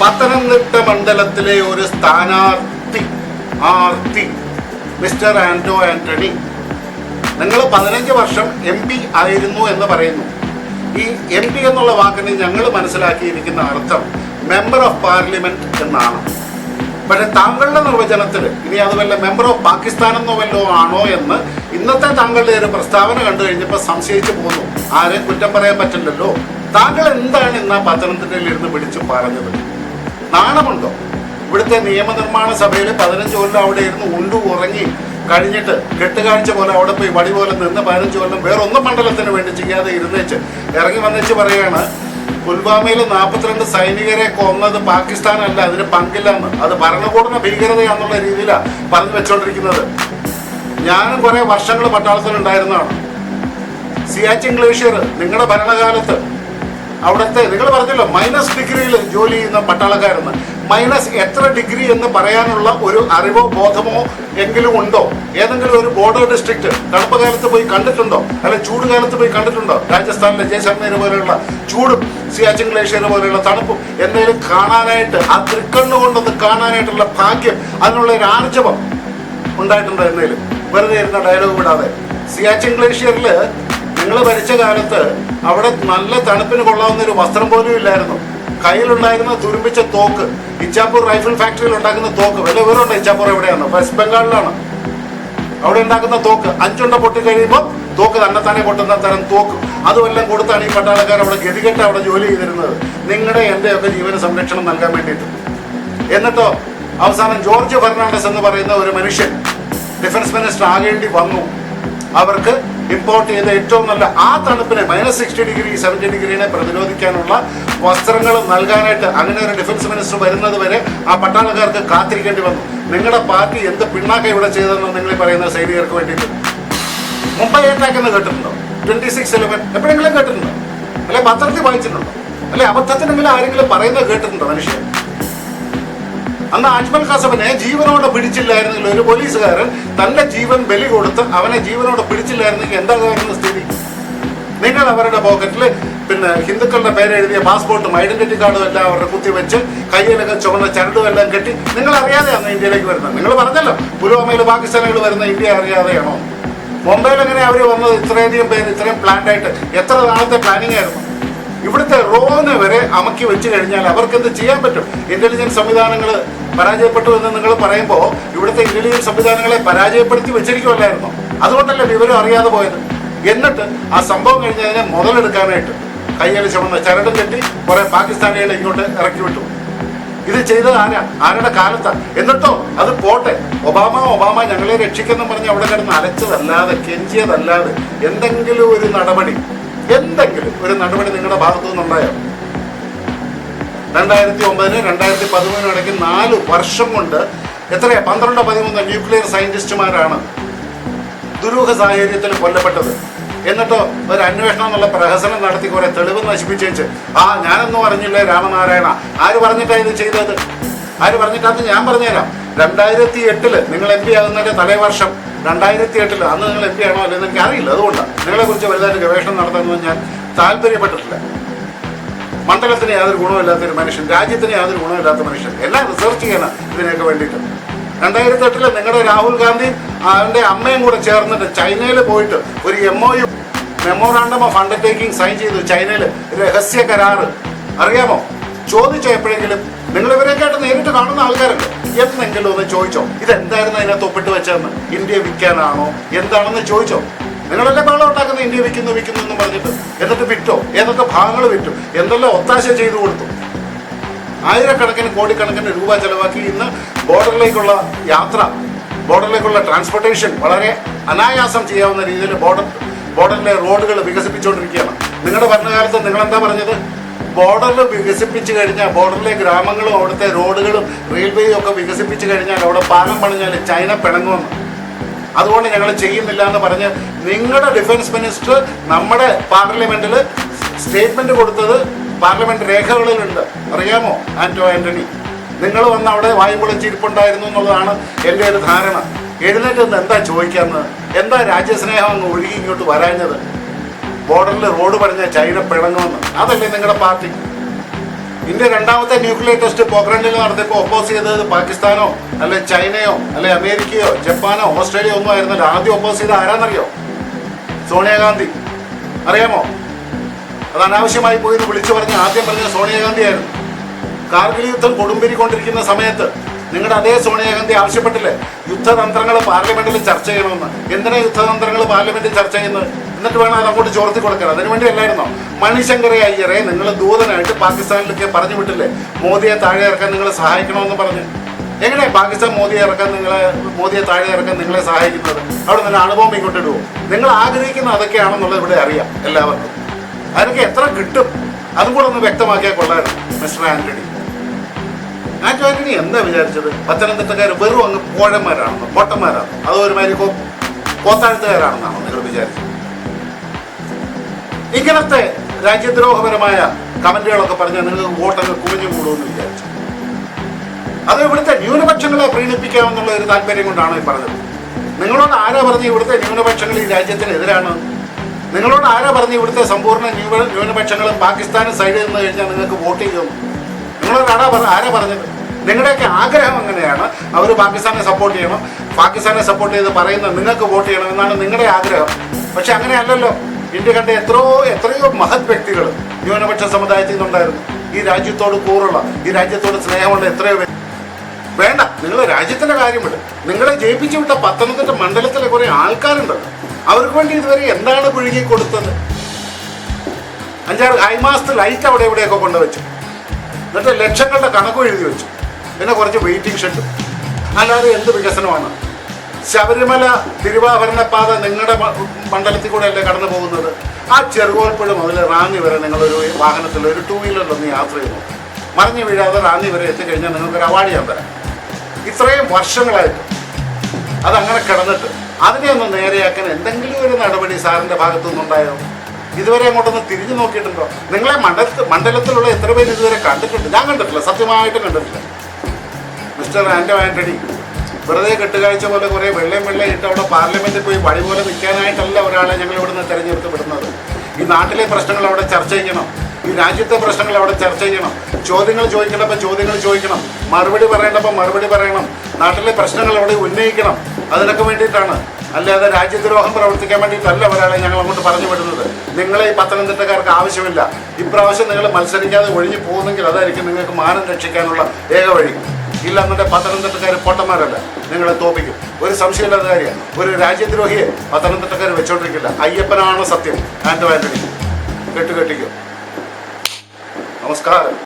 പത്തനംതിട്ട മണ്ഡലത്തിലെ ഒരു സ്ഥാനാർത്ഥി ആർത്തി മിസ്റ്റർ ആന്റോ ആന്റണി. നിങ്ങൾ പതിനഞ്ച് വർഷം എം പി ആയിരുന്നു എന്ന് പറയുന്നു. ഈ എം പി എന്നുള്ള വാക്കിന് ഞങ്ങൾ മനസ്സിലാക്കിയിരിക്കുന്ന അർത്ഥം മെമ്പർ ഓഫ് പാർലമെന്റ് എന്നാണ്. പക്ഷെ താങ്കളുടെ നിർവചനത്തിൽ ഇനി അത് വല്ല മെമ്പർ ഓഫ് പാകിസ്ഥാൻ എന്നോ വല്ലോ ആണോ എന്ന് ഇന്നത്തെ താങ്കളുടെ ഒരു പ്രസ്താവന കണ്ടു കഴിഞ്ഞപ്പോൾ സംശയിച്ചു പോന്നു ആരെയും കുറ്റം പറയാൻ പറ്റില്ലല്ലോ. താങ്കൾ എന്താണ് ഇന്ന് പത്തനംതിട്ടയിൽ ഇരുന്ന് പിടിച്ചു പറഞ്ഞത്? നാണമുണ്ടോ? ഇവിടുത്തെ നിയമനിർമ്മാണ സഭയിൽ പതിനഞ്ച് കൊല്ലം അവിടെ ഇരുന്ന് ഉണ്ടു ഉറങ്ങി കഴിഞ്ഞിട്ട് കെട്ടുകാഴ്ച പോലെ അവിടെ പോയി വടി പോലെ നിന്ന് പതിനഞ്ച് കൊല്ലം വേറെ ഒന്നും മണ്ഡലത്തിന് വേണ്ടി ചെയ്യാതെ ഇരുന്നേച്ച് ഇറങ്ങി വന്നേച്ച് പറയാണ് പുൽവാമയിൽ നാൽപ്പത്തിരണ്ട് സൈനികരെ കൊന്നത് പാകിസ്ഥാനല്ല അതിന് പങ്കില്ലെന്ന്. അത് ഭരണകൂടന ഭീകരതയാണെന്നുള്ള രീതിയിലാണ് പറഞ്ഞു വെച്ചോണ്ടിരിക്കുന്നത്. ഞാനും കുറെ വർഷങ്ങൾ പട്ടാളത്തിലുണ്ടായിരുന്നതാണ്. സിയാച്ചിൻ ഗ്ലേഷ്യർ നിങ്ങളുടെ ഭരണകാലത്ത് അവിടുത്തെ നിങ്ങൾ പറഞ്ഞല്ലോ മൈനസ് ഡിഗ്രിയിൽ ജോലി ചെയ്യുന്ന പട്ടാളക്കാരെന്ന്. മൈനസ് എത്ര ഡിഗ്രി എന്ന് പറയാനുള്ള ഒരു അറിവോ ബോധമോ എങ്കിലും ഉണ്ടോ? ഏതെങ്കിലും ഒരു ബോർഡർ ഡിസ്ട്രിക്റ്റ് തണുപ്പകാലത്ത് പോയി കണ്ടിട്ടുണ്ടോ? അല്ലെ ചൂട് കാലത്ത് പോയി കണ്ടിട്ടുണ്ടോ? രാജസ്ഥാനിലെ ജയ്സൽമേർ പോലെയുള്ള ചൂടും സിയാച്ചിൻ ഗ്ലേഷ്യർ പോലെയുള്ള തണുപ്പും എന്തെങ്കിലും കാണാനായിട്ട് ആ തൃക്കണ്ണു കൊണ്ടൊന്ന് കാണാനായിട്ടുള്ള ഭാഗ്യം അതിനുള്ള ഒരു ആർജവം ഉണ്ടായിട്ടുണ്ടോ എന്തെങ്കിലും വെറുതെ ഇരുന്ന ഡയലോഗ് വിടാതെ. സിയാച്ചിൻ ഗ്ലേഷ്യറിൽ നിങ്ങൾ ഭരിച്ച കാലത്ത് അവിടെ നല്ല തണുപ്പിന് കൊള്ളാവുന്ന ഒരു വസ്ത്രം പോലും ഇല്ലായിരുന്നു. കയ്യിലുണ്ടായിരുന്ന തുരുമ്പിച്ച തോക്ക് ഇച്ചാപ്പൂർ റൈഫിൾ ഫാക്ടറിയിൽ ഉണ്ടാക്കുന്ന തോക്ക് വില വിവരമുണ്ട് ഇച്ചാപ്പൂർ എവിടെയാണ് വെസ്റ്റ് ബംഗാളിലാണ് അവിടെ ഉണ്ടാക്കുന്ന തോക്ക് അഞ്ചുണ്ട പൊട്ടി കഴിയുമ്പോൾ തോക്ക് തന്നെ തന്നെ പൊട്ടുന്ന തരം തോക്ക്. അതുമെല്ലാം കൊടുത്താണ് ഈ പട്ടാളക്കാർ അവിടെ ഗതികെട്ട് അവിടെ ജോലി ചെയ്തിരുന്നത്. നിങ്ങളുടെ എന്റെയൊക്കെ ജീവന സംരക്ഷണം നൽകാൻ വേണ്ടിയിട്ട്. എന്നിട്ടോ അവസാനം ജോർജ് ഫെർണാണ്ടസ് എന്ന് പറയുന്ന ഒരു മനുഷ്യൻ ഡിഫൻസ് മിനിസ്റ്റർ ആകേണ്ടി വന്നു. അവർക്ക് ഇമ്പോർട്ട് ചെയ്ത ഏറ്റവും നല്ല ആ തണുപ്പിനെ മൈനസ് സിക്സ്റ്റി ഡിഗ്രി സെവന്റി ഡിഗ്രീനെ പ്രതിരോധിക്കാനുള്ള വസ്ത്രങ്ങൾ നൽകാനായിട്ട് അങ്ങനെ ഒരു ഡിഫൻസ് മിനിസ്റ്റർ വരുന്നത് വരെ ആ പട്ടാളക്കാർക്ക് കാത്തിരിക്കേണ്ടി വന്നു. നിങ്ങളുടെ പാർട്ടി എന്ത് പിണ്ണാക്ക ഇവിടെ ചെയ്തതെന്ന് നിങ്ങൾ പറയുന്ന സൈനികർക്ക് വേണ്ടിയിട്ട്? മുംബൈ അറ്റാക്ക് എന്ന് കേട്ടിട്ടുണ്ടോ? ട്വന്റി സിക്സ് ഇലവൻ എപ്പോഴെങ്കിലും കേട്ടിട്ടുണ്ടോ? അല്ലെ പത്രത്തിൽ വായിച്ചിട്ടുണ്ടോ? അല്ലെ അബദ്ധത്തിനെങ്കിലും ആരെങ്കിലും പറയുന്നത് കേട്ടിട്ടുണ്ടോ മനുഷ്യൻ? അന്ന് അജ്മൽ ഖാസബിനെ ജീവനോടെ പിടിച്ചില്ലായിരുന്നെങ്കിൽ ഒരു പോലീസുകാരൻ തന്റെ ജീവൻ ബലി കൊടുത്ത് അവനെ ജീവനോടെ പിടിച്ചില്ലായിരുന്നെങ്കിൽ കാര്യം സ്ഥിതി? നിങ്ങൾ അവരുടെ പോക്കറ്റിൽ പിന്നെ ഹിന്ദുക്കളുടെ പേരെഴുതിയ പാസ്പോർട്ടും ഐഡന്റിറ്റി കാർഡും എല്ലാം അവരുടെ കുത്തി വെച്ച് കയ്യിലൊക്കെ ചുമന്ന ചരടും എല്ലാം കെട്ടി നിങ്ങൾ അറിയാതെയാണ് ഇന്ത്യയിലേക്ക് വരുന്നത്. നിങ്ങൾ പറഞ്ഞല്ലോ പുൽവാമയിൽ പാകിസ്ഥാനുകൾ വരുന്ന ഇന്ത്യ അറിയാതെയാണോ? മുംബൈയിൽ എങ്ങനെ അവർ വന്നത്? ഇത്രയധികം പേര് ഇത്രയും പ്ലാൻഡ് ആയിട്ട് എത്ര നാളത്തെ പ്ലാനിങ് ആയിരുന്നു? ഇവിടുത്തെ റോന് വരെ അമക്കി വെച്ച് കഴിഞ്ഞാൽ അവർക്ക് എന്ത് ചെയ്യാൻ പറ്റും? ഇന്റലിജൻസ് സംവിധാനങ്ങൾ പരാജയപ്പെട്ടു എന്ന് നിങ്ങൾ പറയുമ്പോൾ ഇവിടുത്തെ ഇന്റലിജൻസ് സംവിധാനങ്ങളെ പരാജയപ്പെടുത്തി വെച്ചിരിക്കുമല്ലായിരുന്നു അതുകൊണ്ടല്ലേ വിവരം അറിയാതെ പോയത്? എന്നിട്ട് ആ സംഭവം കഴിഞ്ഞതിനെ മുതലെടുക്കാനായിട്ട് കയ്യിൽ ചുമന്ന ചരട് കെട്ടി കുറെ പാകിസ്ഥാനികളെ ഇങ്ങോട്ട് ഇറക്കി വിട്ടു. ഇത് ചെയ്തത് ആരാ? ആരുടെ കാലത്താണ് എന്നിട്ടോ അത് പോട്ടെ. ഒബാമ ഒബാമ ഞങ്ങളെ രക്ഷിക്കുന്നു പറഞ്ഞ് അവിടെ കിടന്ന് അലച്ചതല്ലാതെ കെഞ്ചിയതല്ലാതെ എന്തെങ്കിലും ഒരു നടപടി എന്തെങ്കിലും ഒരു നടപടി നിങ്ങളുടെ ഭാഗത്തു നിന്നുണ്ടായോ? രണ്ടായിരത്തി ഒമ്പതിന് രണ്ടായിരത്തി പതിമൂന്നിനും ഇടയ്ക്ക് നാല് വർഷം കൊണ്ട് എത്രയാ? പന്ത്രണ്ടോ പതിമൂന്നോ ന്യൂക്ലിയർ സയന്റിസ്റ്റുമാരാണ് ദുരൂഹ സാഹചര്യത്തിൽ കൊല്ലപ്പെട്ടത്. എന്നിട്ടോ ഒരു അന്വേഷണം എന്നുള്ള പ്രഹസനം നടത്തി കുറെ തെളിവ് നശിപ്പിച്ചേച്ച്. ആ ഞാനൊന്നും അറിഞ്ഞില്ലേ രാമനാരായണ? ആര് പറഞ്ഞിട്ടാണ് ഇത് ചെയ്തത്? ആര് പറഞ്ഞിട്ടാന്ന് ഞാൻ പറഞ്ഞുതരാം. രണ്ടായിരത്തി എട്ടിൽ നിങ്ങൾ എം പി ആകുന്നതിന്റെ തലേ വർഷം രണ്ടായിരത്തി എട്ടിൽ അന്ന് നിങ്ങൾ എത്തിയാണോ അല്ലെന്ന് എനിക്ക് അറിയില്ല അതുകൊണ്ടാണ് നിങ്ങളെ കുറിച്ച് വലുതായിട്ട് ഗവേഷണം നടത്താമെന്ന് ഞാൻ താല്പര്യപ്പെട്ടിട്ടില്ല. മണ്ഡലത്തിന് യാതൊരു ഗുണമില്ലാത്ത ഒരു മനുഷ്യൻ രാജ്യത്തിന് യാതൊരു ഗുണമില്ലാത്ത മനുഷ്യൻ. എല്ലാം റിസർച്ച് ചെയ്യണം ഇതിനൊക്കെ വേണ്ടിയിട്ട്. രണ്ടായിരത്തി എട്ടിൽ നിങ്ങളുടെ രാഹുൽ ഗാന്ധി അവന്റെ അമ്മയും കൂടെ ചേർന്നിട്ട് ചൈനയിൽ പോയിട്ട് ഒരു M O U memorandum of undertaking sign ചെയ്തു. ചൈനയിൽ രഹസ്യ കരാറ്. അറിയാമോ? ചോദിച്ചോ എപ്പോഴെങ്കിലും നിങ്ങൾ ഇവരെക്കാട്ട് നേരിട്ട് കാണുന്ന ആൾക്കാരുണ്ട്. എന്തെങ്കിലും ഒന്ന് ചോദിച്ചോ? ഇതെന്തായിരുന്നു അതിനകത്ത് ഒപ്പിട്ട് വെച്ചതെന്ന്? ഇന്ത്യ വിൽക്കാനാണോ? എന്താണെന്ന് ചോദിച്ചോ? നിങ്ങളല്ലേ ബഹളം ഉണ്ടാക്കുന്ന ഇന്ത്യ വിൽക്കുന്നു വിൽക്കുന്നു എന്ന് പറഞ്ഞിട്ട്. എന്നിട്ട് വിറ്റോ? ഏതൊക്കെ ഭാഗങ്ങൾ വിറ്റു? എന്തെല്ലാം ഒത്താശ ചെയ്തു കൊടുത്തു? ആയിരക്കണക്കിന് കോടിക്കണക്കിന് രൂപ ചെലവാക്കി ഇന്ന് ബോർഡറിലേക്കുള്ള യാത്ര ബോർഡറിലേക്കുള്ള ട്രാൻസ്പോർട്ടേഷൻ വളരെ അനായാസം ചെയ്യാവുന്ന രീതിയിൽ ബോർഡർ ബോർഡറിലെ റോഡുകൾ വികസിപ്പിച്ചുകൊണ്ടിരിക്കുകയാണ്. നിങ്ങളുടെ ഭരണകാലത്ത് നിങ്ങൾ എന്താ പറഞ്ഞത്? ബോർഡറിൽ വികസിപ്പിച്ചു കഴിഞ്ഞാൽ ബോർഡറിലെ ഗ്രാമങ്ങളും അവിടുത്തെ റോഡുകളും റെയിൽവേയും ഒക്കെ വികസിപ്പിച്ചു കഴിഞ്ഞാൽ അവിടെ പാലം പണിഞ്ഞാൽ ചൈന പിണങ്ങുമെന്ന് അതുകൊണ്ട് ഞങ്ങൾ ചെയ്യുന്നില്ല എന്ന് പറഞ്ഞ് നിങ്ങളുടെ ഡിഫൻസ് മിനിസ്റ്റർ നമ്മുടെ പാർലമെന്റിൽ സ്റ്റേറ്റ്മെന്റ് കൊടുത്തത് പാർലമെന്റ് രേഖകളിലുണ്ട്. അറിയാമോ ആന്റോ ആന്റണി? നിങ്ങൾ വന്ന് അവിടെ വായും പൊളിച്ചിരിപ്പുണ്ടായിരുന്നു എന്നുള്ളതാണ് എന്റെ ഒരു ധാരണ. എഴുന്നേറ്റ് എന്താ ചോദിക്കാമെന്ന് എന്താ രാജ്യസ്നേഹം അങ്ങ് ഒഴുകി ഇങ്ങോട്ട് വരാഞ്ഞത്? ബോർഡറിൽ റോഡ് പറഞ്ഞ ചൈന പിണങ്ങുമെന്ന്. അതല്ലേ നിങ്ങളുടെ പാർട്ടി. ഇന്ത്യ രണ്ടാമത്തെ ന്യൂക്ലിയർ ടെസ്റ്റ് പോക്രണ്ടിൽ നടത്തിയപ്പോൾ ഒപ്പോസ് ചെയ്തത് പാകിസ്ഥാനോ അല്ലെ ചൈനയോ അല്ലെ അമേരിക്കയോ ജപ്പാനോ ഓസ്ട്രേലിയ ഒന്നും ആയിരുന്നില്ല. ആദ്യം ഒപ്പോസ് ചെയ്ത ആരാന്നറിയോ? സോണിയാഗാന്ധി. അറിയാമോ? അത് അനാവശ്യമായി പോയി വിളിച്ചു പറഞ്ഞ് ആദ്യം പറഞ്ഞ സോണിയാഗാന്ധി ആയിരുന്നു. കാർഗിൽ യുദ്ധം കൊടുമ്പിരിക്കൊണ്ടിരിക്കുന്ന സമയത്ത് നിങ്ങളുടെ അതേ സോണിയാഗാന്ധി ആവശ്യപ്പെട്ടില്ലേ? യുദ്ധതന്ത്രങ്ങൾ പാർലമെന്റിൽ ചർച്ച ചെയ്യണമെന്ന്. എന്തിനാ യുദ്ധതന്ത്രങ്ങൾ പാർലമെന്റിൽ ചർച്ച ചെയ്യുന്നത്? എന്നിട്ട് വേണം അത് അങ്ങോട്ട് ചോർത്തി കൊടുക്കണം അതിനു വേണ്ടി അല്ലായിരുന്നോ? മണിശങ്കര അയ്യരെ നിങ്ങൾ ദൂതനായിട്ട് പാകിസ്ഥാനിലേക്ക് പറഞ്ഞു വിട്ടില്ലേ? മോദിയെ താഴെ ഇറക്കാൻ നിങ്ങളെ സഹായിക്കണമെന്ന് പറഞ്ഞു. എങ്ങനെയാ പാകിസ്ഥാൻ മോദിയെ ഇറക്കാൻ നിങ്ങളെ മോദിയെ താഴെ ഇറക്കാൻ നിങ്ങളെ സഹായിക്കുന്നത്? അവിടെ നിന്ന് അണുബോംബ് ഇങ്ങോട്ട് നിങ്ങൾ ആഗ്രഹിക്കുന്ന അതൊക്കെയാണെന്നുള്ളത് ഇവിടെ അറിയാം എല്ലാവർക്കും. അതൊക്കെ എത്ര കിട്ടും? അതും കൂടെ ഒന്ന് വ്യക്തമാക്കിയാൽ കൊള്ളായിരുന്നു മിസ്റ്റർ ആന്റണി. ആന്റോ ആന്റണി എന്താ വിചാരിച്ചത്? പത്തനംതിട്ടക്കാർ വെറും അങ്ങ് പോഴന്മാരാണെന്നോ പൊട്ടന്മാരാണോ അതോ ഒരുമാതിരി കോത്താഴ്ത്തുകാരാണെന്നാണോ നിങ്ങൾ വിചാരിച്ചത്? ഇങ്ങനത്തെ രാജ്യദ്രോഹപരമായ കമന്റുകളൊക്കെ പറഞ്ഞാൽ നിങ്ങൾക്ക് വോട്ടങ്ങ് കുമിഞ്ഞു കൂടുമെന്ന് വിചാരിച്ചു. അത് ഇവിടുത്തെ ന്യൂനപക്ഷങ്ങളെ പ്രീണിപ്പിക്കാമെന്നുള്ള ഒരു താല്പര്യം കൊണ്ടാണ് ഈ പറഞ്ഞത്. നിങ്ങളോട് ആരാ പറഞ്ഞ് ഇവിടുത്തെ ന്യൂനപക്ഷങ്ങൾ ഈ രാജ്യത്തിനെതിരാണ് നിങ്ങളോട് ആരാ പറഞ്ഞ് ഇവിടുത്തെ സമ്പൂർണ ന്യൂന ന്യൂനപക്ഷങ്ങൾ പാകിസ്ഥാന് സൈഡിൽ നിന്ന് കഴിഞ്ഞാൽ നിങ്ങൾക്ക് വോട്ട് ചെയ്തു നിങ്ങളോട് ആരാ ആരാ പറഞ്ഞത്? നിങ്ങളുടെയൊക്കെ ആഗ്രഹം അങ്ങനെയാണ്. അവർ പാകിസ്ഥാനെ സപ്പോർട്ട് ചെയ്യണം. പാകിസ്ഥാനെ സപ്പോർട്ട് ചെയ്ത് പറയുന്നത് നിങ്ങൾക്ക് വോട്ട് ചെയ്യണം എന്നാണ് നിങ്ങളുടെ ആഗ്രഹം. പക്ഷെ അങ്ങനെയല്ലല്ലോ. ഇന്ത്യ കണ്ട എത്രയോ എത്രയോ മഹത് വ്യക്തികൾ ന്യൂനപക്ഷ സമുദായത്തിൽ നിന്നുണ്ടായിരുന്നു. ഈ രാജ്യത്തോട് കൂറുള്ള ഈ രാജ്യത്തോട് സ്നേഹമുള്ള എത്രയോ വേണ്ട നിങ്ങൾ രാജ്യത്തിന്റെ കാര്യമുണ്ട് നിങ്ങളെ ജയിപ്പിച്ചു വിട്ട പത്തനംതിട്ട മണ്ഡലത്തിലെ കുറെ ആൾക്കാരുണ്ടല്ലോ അവർക്ക് വേണ്ടി ഇതുവരെ എന്താണ് പുഴുകി കൊടുത്തത്? അഞ്ചാറ് ഹൈമാസ്റ്റ് ലൈറ്റ് അവിടെ എവിടെയൊക്കെ കൊണ്ടുവച്ചു. എന്നിട്ട് ലക്ഷങ്ങളുടെ കണക്കും എഴുതി വെച്ചു. പിന്നെ കുറച്ച് വെയിറ്റിംഗ് ഷെഡ് അല്ലാതെ എന്ത് വികസനമാണ്? ശബരിമല തിരുവാഭരണ പാത നിങ്ങളുടെ മണ്ഡലത്തിൽ കൂടെ അല്ലേ കടന്നു പോകുന്നത്? ആ ചെറുകോൽപ്പുഴ മുതൽ റാന്നി വരെ നിങ്ങളൊരു വാഹനത്തിൽ ഒരു ടൂ വീലറിലൊന്ന് യാത്ര ചെയ്യുന്നു മറിഞ്ഞു വീഴാതെ റാന്നി വരെ എത്തിക്കഴിഞ്ഞാൽ നിങ്ങൾക്കൊരു അവാർഡ് ഞാൻ തരാം ഇത്രയും വർഷങ്ങളായിട്ട് അതങ്ങനെ കിടന്നിട്ട് അതിനെ ഒന്ന് നേരെയാക്കാൻ എന്തെങ്കിലും ഒരു നടപടി സാറിന്റെ ഭാഗത്തു നിന്നുണ്ടായോ? ഇതുവരെ അങ്ങോട്ടൊന്ന് തിരിഞ്ഞു നോക്കിയിട്ടുണ്ടോ? നിങ്ങളെ മണ്ഡലത്തിൽ മണ്ഡലത്തിലുള്ള എത്ര പേര് ഇതുവരെ കണ്ടിട്ടുണ്ട്? ഞാൻ കണ്ടിട്ടില്ല സത്യമായിട്ടും കണ്ടിട്ടില്ല. മിസ്റ്റർ ആന്റോ ആന്റണി വെറുതെ കെട്ടുകാഴ്ച പോലെ കുറേ വെള്ളം വെള്ളം ഇട്ട് അവിടെ പാർലമെന്റിൽ പോയി വഴി പോലെ നിൽക്കാനായിട്ടല്ല ഒരാളെ ഞങ്ങൾ ഇവിടുന്ന് തെരഞ്ഞെടുത്ത് വിടുന്നത്. ഈ നാട്ടിലെ പ്രശ്നങ്ങൾ അവിടെ ചർച്ച ചെയ്യണം. ഈ രാജ്യത്തെ പ്രശ്നങ്ങൾ അവിടെ ചർച്ച ചെയ്യണം. ചോദ്യങ്ങൾ ചോദിക്കേണ്ടപ്പോൾ ചോദ്യങ്ങൾ ചോദിക്കണം. മറുപടി പറയേണ്ടപ്പോൾ മറുപടി പറയണം. നാട്ടിലെ പ്രശ്നങ്ങൾ അവിടെ ഉന്നയിക്കണം. അതിനൊക്കെ വേണ്ടിയിട്ടാണ്. അല്ലാതെ രാജ്യദ്രോഹം പ്രവർത്തിക്കാൻ വേണ്ടിയിട്ടല്ല ഒരാളെ ഞങ്ങൾ അങ്ങോട്ട് പറഞ്ഞു വിടുന്നത്. നിങ്ങളെ ഈ പത്തനംതിട്ടക്കാർക്ക് ആവശ്യമില്ല. ഇപ്രാവശ്യം നിങ്ങൾ മത്സരിക്കാതെ ഒഴിഞ്ഞു പോകുന്നെങ്കിൽ അതായിരിക്കും നിങ്ങൾക്ക് മാനം രക്ഷിക്കാനുള്ള ഏക വഴി. ഇല്ല എന്നിട്ട് പത്തനംതിട്ടക്കാർ പൊട്ടന്മാരല്ല. നിങ്ങളെ തോപ്പിക്കും. ഒരു സംശയമില്ലാത്ത കാര്യമാണ്. ഒരു രാജ്യദ്രോഹിയെ പത്തനംതിട്ടക്കാർ വെച്ചോണ്ടിരിക്കില്ല. അയ്യപ്പനാണ് സത്യം? ആൻഡ് ആന്റണി കെട്ടുകെട്ടിക്കും. നമസ്കാരം.